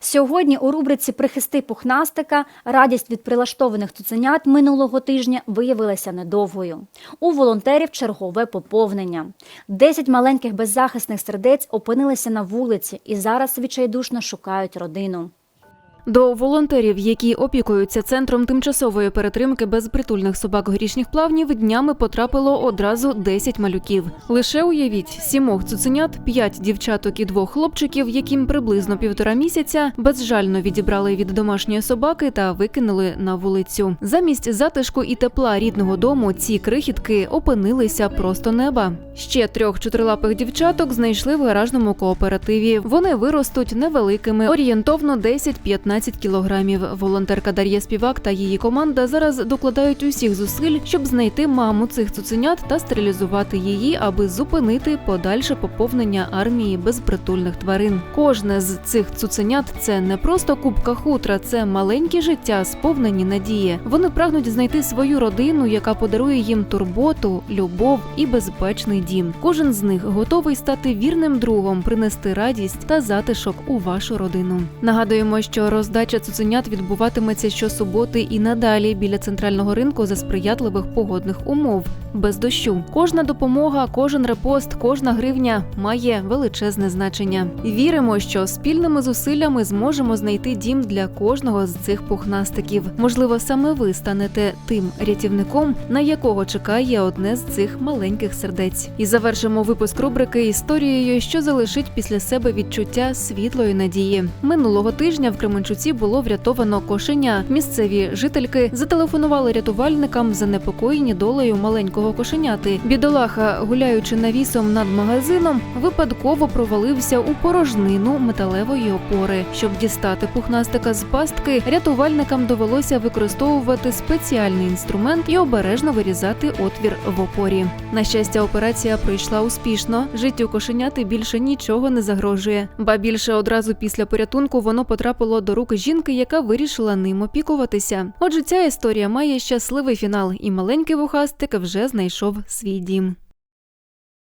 Сьогодні у рубриці Прихисти пухнастика радість від прилаштованих цуценят минулого тижня виявилася недовгою. У волонтерів чергове поповнення. Десять маленьких беззахисних сердець опинилися на вулиці і зараз відчайдушно шукають родину. До волонтерів, які опікуються центром тимчасової перетримки безпритульних собак горішніх плавнів, днями потрапило одразу 10 малюків. Лише уявіть сімох цуценят, п'ять дівчаток і двох хлопчиків, яким приблизно півтора місяця безжально відібрали від домашньої собаки та викинули на вулицю. Замість затишку і тепла рідного дому ці крихітки опинилися просто неба. Ще трьох чотирилапих дівчаток знайшли в гаражному кооперативі. Вони виростуть невеликими, орієнтовно 10-15 кілограмів. Волонтерка Дар'я Співак та її команда зараз докладають усіх зусиль, щоб знайти маму цих цуценят та стерилізувати її, аби зупинити подальше поповнення армії безпритульних тварин. Кожне з цих цуценят це не просто кубка хутра, це маленькі життя, сповнені надії. Вони прагнуть знайти свою родину, яка подарує їм турботу, любов і безпечний дім. Кожен з них готовий стати вірним другом, принести радість та затишок у вашу родину. Нагадуємо, що роздача цуценят відбуватиметься щосуботи і надалі біля центрального ринку за сприятливих погодних умов. Без дощу. Кожна допомога, кожен репост, кожна гривня має величезне значення. Віримо, що спільними зусиллями зможемо знайти дім для кожного з цих пухнастиків. Можливо, саме ви станете тим рятівником, на якого чекає одне з цих маленьких сердець. І завершимо випуск рубрики історією, що залишить після себе відчуття світлої надії. Минулого тижня в Кременчуці було врятовано кошеня. Місцеві жительки зателефонували рятувальникам, занепокоєні долею маленького кошеняти. Бідолаха, гуляючи навісом над магазином, випадково провалився у порожнину металевої опори. Щоб дістати пухнастика з пастки, рятувальникам довелося використовувати спеціальний інструмент і обережно вирізати отвір в опорі. На щастя, операція пройшла успішно. Життю кошеняти більше нічого не загрожує. Ба більше одразу після порятунку воно потрапило до рук жінки, яка вирішила ним опікуватися. Отже, ця історія має щасливий фінал, і маленький вухастик вже знайшов свій дім.